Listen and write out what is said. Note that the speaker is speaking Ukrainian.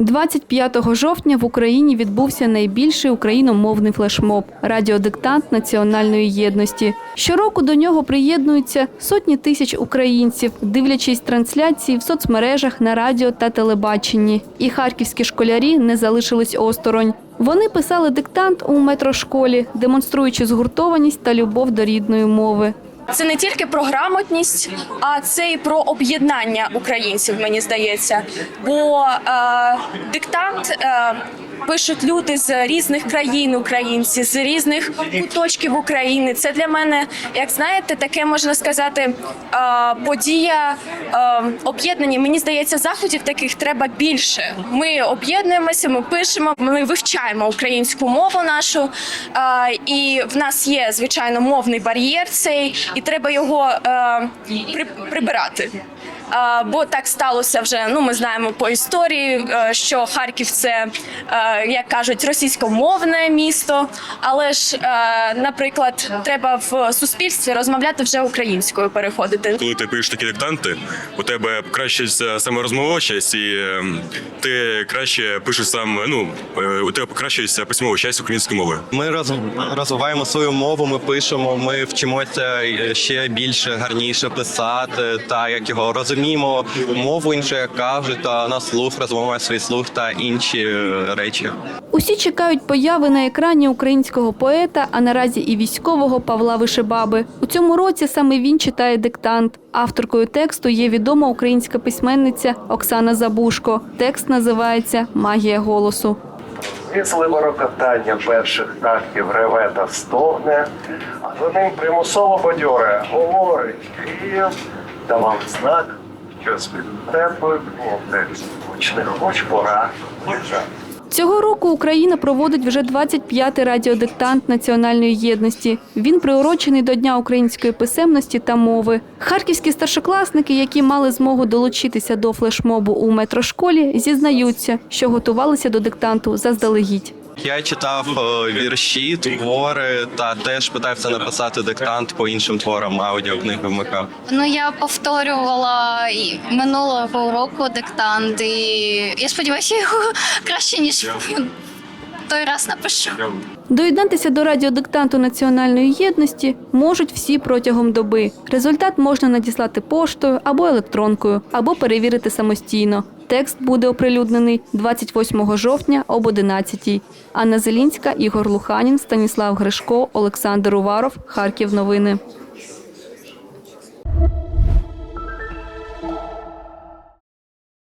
25 жовтня в Україні відбувся найбільший україномовний флешмоб Радіодиктант національної єдності. Щороку до нього приєднуються сотні тисяч українців, дивлячись трансляції в соцмережах на радіо та телебаченні. І харківські школярі не залишились осторонь. Вони писали диктант у метрошколі, демонструючи згуртованість та любов до рідної мови. Це не тільки про грамотність, а це і про об'єднання українців, мені здається. Бо е, диктант е, пишуть люди з різних країн, українці, з різних куточків України. Це для мене, як знаєте, таке можна сказати, подія об'єднання. Мені здається, заходів таких треба більше. Ми об'єднуємося, ми пишемо, ми вивчаємо українську мову нашу, і в нас є звичайно мовний бар'єр цей, і треба його прибирати. Бо так сталося вже. Ну, ми знаємо по історії, е, що Харків це, е, як кажуть, російськомовне місто. Але ж, е, наприклад, треба в суспільстві розмовляти вже українською, переходити. Коли ти пишеш такі диктанти, у тебе покращується саморозмовочість, і ти краще пишеш сам. Ну у тебе покращується письмова часть української мови. Ми роз, розвиваємо свою мову, ми пишемо, ми вчимося ще більше гарніше писати, та як його розуміємо мову іншу, як кажуть, та на слух розвиваємо свій слух та інші е, речі. Усі чекають появи на екрані українського поета, а наразі і військового Павла Вишебаби. У цьому році саме він читає диктант. Авторкою тексту є відома українська письменниця Оксана Забушко. Текст називається Магія голосу. Візливе рокотання перших тактів реве та стогне, а за ним примусово бадьоре говорить Київ, давав знак, Цього року Україна проводить вже 25-й радіодиктант національної єдності. Він приурочений до Дня української писемності та мови. Харківські старшокласники, які мали змогу долучитися до флешмобу у метрошколі, зізнаються, що готувалися до диктанту заздалегідь. Я читав е, вірші, твори та теж питався написати диктант по іншим творам, аудіокниги. Ну я повторювала і минулого року диктант, і я сподіваюся, я його краще ніж той раз напишу. Доєднатися до радіодиктанту національної єдності можуть всі протягом доби. Результат можна надіслати поштою або електронкою, або перевірити самостійно. Текст буде оприлюднений 28 жовтня об 11 Анна Зелінська, Ігор Луханін, Станіслав Гришко, Олександр Уваров. Харків. Новини.